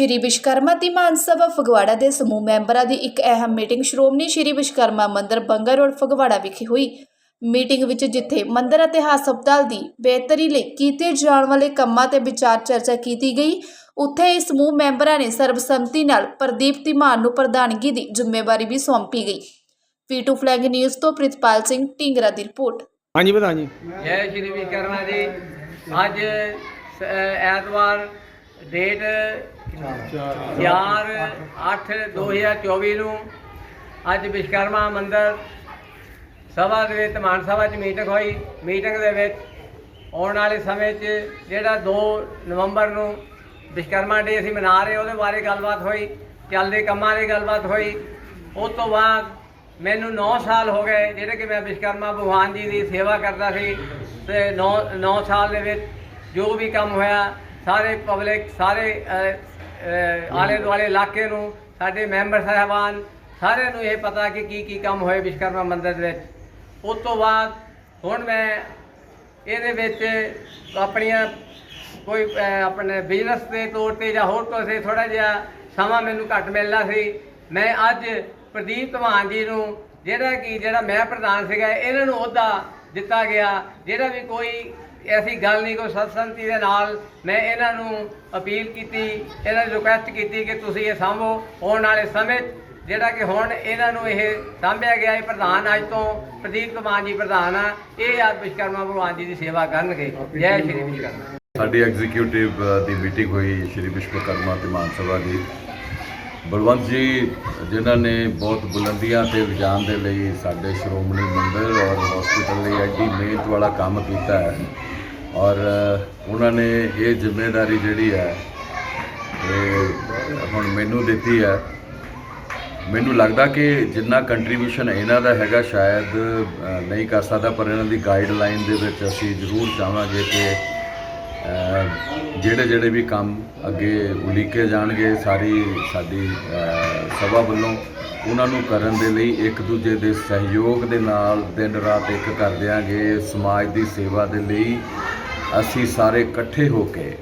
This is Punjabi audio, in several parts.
ਸ਼੍ਰੀ ਵਿਸ਼ਕਰਮਾ ਦੀ ਮਾਨ ਸਭਾ ਫਗਵਾੜਾ ਦੇ ਸਮੂਹ ਮੈਂਬਰਾਂ ਦੀ ਇੱਕ ਅਹਿਮ ਮੀਟਿੰਗ ਸ਼੍ਰੋਮਣੀ ਸ਼੍ਰੀ ਵਿਸ਼ਕਰਮਾ ਮੰਦਿਰ ਬੰਗਾ ਰੋਡ ਫਗਵਾੜਾ ਵਿਖੇ ਹੋਈ। ਮੀਟਿੰਗ ਵਿੱਚ ਜਿੱਥੇ ਮੰਦਿਰ ਅਤੇ ਹਸਪਤਾਲ ਦੀ ਬਿਹਤਰੀ ਲਈ ਕੀਤੇ ਜਾਣ ਵਾਲੇ ਕੰਮਾਂ ਤੇ ਵਿਚਾਰ ਚਰਚਾ ਕੀਤੀ ਗਈ ਉੱਥੇ ਹੀ ਸਮੂਹ ਮੈਂਬਰਾਂ ਨੇ ਸਰਬਸੰਮਤੀ ਨਾਲ ਪ੍ਰਦੀਪ ਧੀਮਾਨ ਨੂੰ ਪ੍ਰਧਾਨਗੀ ਦੀ ਜ਼ਿੰਮੇਵਾਰੀ ਵੀ ਸੌਂਪੀ ਗਈ। ਪੀ2 ਫਲੈਗ ਨਿਊਜ਼ ਤੋਂ ਪ੍ਰਿਤਪਾਲ ਸਿੰਘ ਢਿੰਗਰਾ ਦੀ ਰਿਪੋਰਟ। ਹਾਂਜੀ ਪ੍ਰਧਾਨ ਜੀ। ਜੈ ਸ਼੍ਰੀ ਵਿਕਰਮਾ ਜੀ। ਅੱਜ ਐਤਵਾਰ ਡੇਟ 4 8 2024 ਨੂੰ ਅੱਜ ਵਿਸ਼ਕਰਮਾ ਮੰਦਿਰ ਸਭਾ ਦੇ ਵਿੱਚ ਮਾਨ ਸਭਾ 'ਚ ਮੀਟਿੰਗ ਹੋਈ। ਮੀਟਿੰਗ ਦੇ ਵਿੱਚ ਆਉਣ ਵਾਲੇ ਸਮੇਂ 'ਚ ਜਿਹੜਾ 2 ਨਵੰਬਰ ਨੂੰ ਵਿਸ਼ਕਰਮਾ ਡੇ ਅਸੀਂ ਮਨਾ ਰਹੇ ਉਹਦੇ ਬਾਰੇ ਗੱਲਬਾਤ ਹੋਈ। ਚੱਲਦੇ ਕੰਮਾਂ ਦੀ ਗੱਲਬਾਤ ਹੋਈ। ਉਸ ਤੋਂ ਬਾਅਦ ਮੈਨੂੰ 9 ਸਾਲ ਹੋ ਗਏ ਜਿਹੜੇ ਕਿ ਮੈਂ ਵਿਸ਼ਕਰਮਾ ਭਗਵਾਨ ਜੀ ਦੀ ਸੇਵਾ ਕਰਦਾ ਸੀ। ਤੇ 9 9 ਸਾਲ ਦੇ ਵਿੱਚ ਜੋ ਵੀ ਕੰਮ ਹੋਇਆ ਸਾਰੇ ਪਬਲਿਕ ਸਾਰੇ ਆਲੇ ਦੁਆਲੇ ਇਲਾਕੇ ਨੂੰ ਸਾਡੇ ਮੈਂਬਰ ਸਾਹਿਬਾਨ ਸਾਰਿਆਂ ਨੂੰ ਇਹ ਪਤਾ ਕਿ ਕੀ ਕੀ ਕੰਮ ਹੋਏ ਵਿਸ਼ਕਰਮਾ ਮੰਦਿਰ ਦੇ ਵਿੱਚ। ਉਸ ਤੋਂ ਬਾਅਦ ਹੁਣ ਮੈਂ ਇਹਦੇ ਵਿੱਚ ਆਪਣੀਆਂ ਕੋਈ ਆਪਣੇ ਬਿਜ਼ਨਸ ਦੇ ਤੌਰ ਤੇ ਜਾਂ ਹੋਰ ਕਿਸੇ ਥੋੜਾ ਜਿਹਾ ਸਮਾਂ ਮੈਨੂੰ ਘੱਟ ਮਿਲਦਾ ਸੀ। ਮੈਂ ਅੱਜ ਪ੍ਰਦੀਪ ਧਮਾਨ ਜੀ ਨੂੰ ਜਿਹੜਾ ਕਿ ਜਿਹੜਾ ਮੈਂ ਪ੍ਰਧਾਨ ਸੀਗਾ ਇਹਨਾਂ ਨੂੰ ਅਹੁਦਾ ਦਿੱਤਾ ਗਿਆ ਜਿਹੜਾ ਵੀ ਕੋਈ ਐਸੀ ਗੱਲ ਨਹੀਂ ਕੋਈ ਸਤਸੰਤੀ ਦੇ ਨਾਲ ਮੈਂ ਇਹਨਾਂ ਨੂੰ ਅਪੀਲ ਕੀਤੀ ਇਹਨਾਂ ਨੂੰ ਰਿਕੁਐਸਟ ਕੀਤੀ ਕਿ ਤੁਸੀਂ ਇਹ ਸਾਂਭੋ ਆਉਣ ਵਾਲੇ ਸਮੇਂ 'ਚ ਜਿਹੜਾ ਕਿ ਹੁਣ ਇਹਨਾਂ ਨੂੰ ਇਹ ਸਾਂਭਿਆ ਗਿਆ ਇਹ ਪ੍ਰਧਾਨ ਅੱਜ ਤੋਂ ਪ੍ਰਦੀਪ ਕੁਮਾਰ ਜੀ ਪ੍ਰਧਾਨ ਆ ਇਹ ਅੱਜ ਵਿਸ਼ਕਰਮਾ ਭਗਵਾਨ ਜੀ ਦੀ ਸੇਵਾ ਕਰਨਗੇ ਜੈ ਸ਼੍ਰੀ ਵਿਸ਼ਕਰਮਾ ਸਾਡੀ ਐਗਜ਼ੀਕਿਊਟਿਵ ਦੀ ਮੀਟਿੰਗ ਹੋਈ ਸ਼੍ਰੀ ਵਿਸ਼ਵਕਰਮਾ ਤੇ ਮਾਨ ਸਭਾ ਦੀ ਬਲਵੰਤ ਜੀ ਜਿਨ੍ਹਾਂ ਨੇ ਬਹੁਤ ਬੁਲੰਦੀਆਂ ਤੇ ਵਿਜਾਨ ਦੇ ਲਈ ਸਾਡੇ ਸ਼੍ਰੋਮਣੀ ਮੰਦਿਰ ਔਰ ਹਸਪੀਟਲ ਲਈ ਐਡੀ ਮਿਹਨਤ ਵਾਲਾ ਕੰਮ ਕੀਤਾ ਹੈ ਔਰ ਉਹਨਾਂ ਨੇ ਇਹ ਜ਼ਿੰਮੇਵਾਰੀ ਜਿਹੜੀ ਹੈ, ਇਹ ਹੁਣ ਮੈਨੂੰ ਦਿੱਤੀ ਹੈ। ਮੈਨੂੰ ਲੱਗਦਾ ਕਿ ਜਿੰਨਾ ਕੰਟਰੀਬਿਊਸ਼ਨ ਇਹਨਾਂ ਦਾ ਹੈਗਾ, ਸ਼ਾਇਦ ਨਹੀਂ ਕਰ ਸਕਦਾ, ਪਰ ਇਹਨਾਂ ਦੀ ਗਾਈਡਲਾਈਨ ਦੇ ਵਿੱਚ ਅਸੀਂ ਜ਼ਰੂਰ ਚਾਹਾਂਗੇ ਕਿ ਜਿਹੜੇ ਜਿਹੜੇ ਵੀ ਕੰਮ ਅੱਗੇ ਉਲੀਕੇ ਜਾਣਗੇ, ਸਾਰੀ ਸਾਡੀ ਸਭਾ ਵੱਲੋਂ ਉਹਨਾਂ ਨੂੰ ਕਰਨ ਦੇ ਲਈ ਇੱਕ ਦੂਜੇ ਦੇ ਸਹਿਯੋਗ ਦੇ ਨਾਲ ਦਿਨ ਰਾਤ ਇੱਕ ਕਰ ਦਿਆਂਗੇ, ਸਮਾਜ ਦੀ ਸੇਵਾ ਦੇ ਲਈ। ਅਸੀਂ ਸਾਰੇ ਇਕੱਠੇ ਹੋ ਕੇ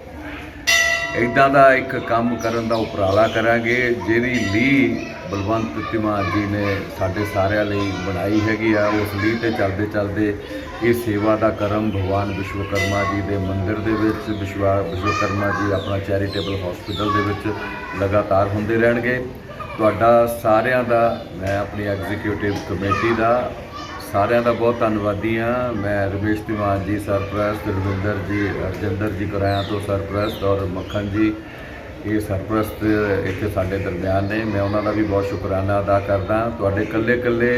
ਇਦਾਂ ਦਾ ਇੱਕ ਕੰਮ ਕਰਨ ਦਾ ਉਪਰਾਲਾ ਕਰਾਂਗੇ, ਜਿਹਦੀ ਲੀ ਬਲਵੰਤ ਤਿਮਾਨ ਜੀ ਨੇ ਸਾਡੇ ਸਾਰਿਆਂ ਲਈ ਬਣਾਈ ਹੈਗੀ ਆ। ਉਸ ਲੀ ਤੇ ਚੱਲਦੇ ਚੱਲਦੇ ਇਹ ਸੇਵਾ ਦਾ ਕਰਮ ਭਗਵਾਨ ਵਿਸ਼ਵਕਰਮਾ ਜੀ ਦੇ ਮੰਦਿਰ ਦੇ ਵਿੱਚ, ਵਿਸ਼ਵਾ, ਵਿਸ਼ਵਕਰਮਾ ਜੀ ਆਪਣਾ ਚੈਰੀਟੇਬਲ ਹਸਪੀਟਲ ਦੇ ਵਿੱਚ ਲਗਾਤਾਰ ਹੁੰਦੇ ਰਹਿਣਗੇ। ਤੁਹਾਡਾ ਸਾਰਿਆਂ ਦਾ, ਮੈਂ ਆਪਣੀ ਐਗਜ਼ੀਕਿਊਟਿਵ ਕਮੇਟੀ ਦਾ ਸਾਰਿਆਂ ਦਾ ਬਹੁਤ ਧੰਨਵਾਦੀ ਹਾਂ। ਮੈਂ ਰਮੇਸ਼ ਤਿਵਾਨ ਜੀ, ਸਰਪ੍ਰਸਤ ਰਵਿੰਦਰ ਜੀ ਰਜਿੰਦਰ ਜੀ ਕਰਾਇਆ ਤੋਂ ਸਰਪ੍ਰਸਤ ਔਰ ਮੱਖਣ ਜੀ। ਇਹ ਸਰਪ੍ਰਸਤ ਇੱਥੇ ਸਾਡੇ ਦਰਮਿਆਨ ਨੇ। ਮੈਂ ਉਹਨਾਂ ਦਾ ਵੀ ਬਹੁਤ ਸ਼ੁਕਰਾਨਾ ਅਦਾ ਕਰਦਾ। ਤੁਹਾਡੇ ਇਕੱਲੇ ਇਕੱਲੇ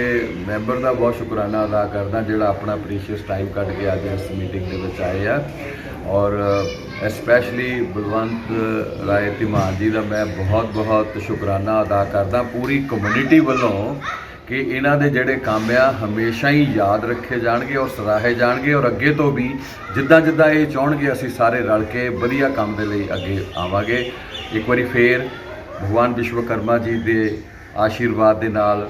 ਮੈਂਬਰ ਦਾ ਬਹੁਤ ਸ਼ੁਕਰਾਨਾ ਅਦਾ ਕਰਦਾ, ਜਿਹੜਾ ਆਪਣਾ ਪ੍ਰੀਸ਼ੀਅਸ ਟਾਈਮ ਕੱਢ ਕੇ ਅੱਜ ਇਸ ਮੀਟਿੰਗ ਦੇ ਵਿੱਚ ਆਏ ਆ। ਔਰ ਐਸਪੈਸ਼ਲੀ ਬਲਵੰਤ ਰਾਏ ਤਿਮਾਨ ਜੀ ਦਾ ਮੈਂ ਬਹੁਤ ਬਹੁਤ ਸ਼ੁਕਰਾਨਾ ਅਦਾ ਕਰਦਾ। ਪੂਰੀ ਕਮਿਊਨਿਟੀ ਵੱਲੋਂ ਕਿ ਇਹਨਾਂ ਦੇ ਜਿਹੜੇ ਕੰਮ ਆ, ਹਮੇਸ਼ਾ ਹੀ ਯਾਦ ਰੱਖੇ ਜਾਣਗੇ ਔਰ ਸਰਾਹੇ ਜਾਣਗੇ ਔਰ ਅੱਗੇ ਤੋਂ ਵੀ ਜਿੱਦਾਂ ਜਿੱਦਾਂ ਇਹ ਚਾਹਣਗੇ, ਅਸੀਂ ਸਾਰੇ ਰਲ ਕੇ ਵਧੀਆ ਕੰਮ ਦੇ ਲਈ ਅੱਗੇ ਆਵਾਂਗੇ। ਇੱਕ ਵਾਰੀ ਫੇਰ ਭਗਵਾਨ ਵਿਸ਼ਵਕਰਮਾ ਜੀ ਦੇ ਆਸ਼ੀਰਵਾਦ ਦੇ ਨਾਲ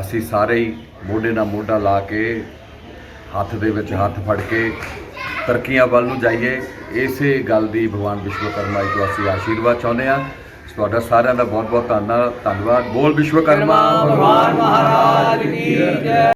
ਅਸੀਂ ਸਾਰੇ ਹੀ ਮੋਢੇ ਨਾਲ ਮੋਢਾ ਲਾ ਕੇ ਹੱਥ ਦੇ ਵਿੱਚ ਹੱਥ ਫੜ ਕੇ ਤਰੱਕੀਆਂ ਵੱਲ ਨੂੰ ਜਾਈਏ। ਇਸੇ ਗੱਲ ਦੀ ਭਗਵਾਨ ਵਿਸ਼ਵਕਰਮਾ ਜੀ ਤੋਂ ਅਸੀਂ ਆਸ਼ੀਰਵਾਦ ਚਾਹੁੰਦੇ ਹਾਂ। ਤੁਹਾਡਾ ਸਾਰਿਆਂ ਦਾ ਬਹੁਤ ਬਹੁਤ ਧੰਨਵਾਦ। ਧੰਨਵਾਦ ਬੋਲ ਵਿਸ਼ਵਕਰਮਾ ਭਗਵਾਨ ਮਹਾਰਾਜ ਕੀ ਜੈ।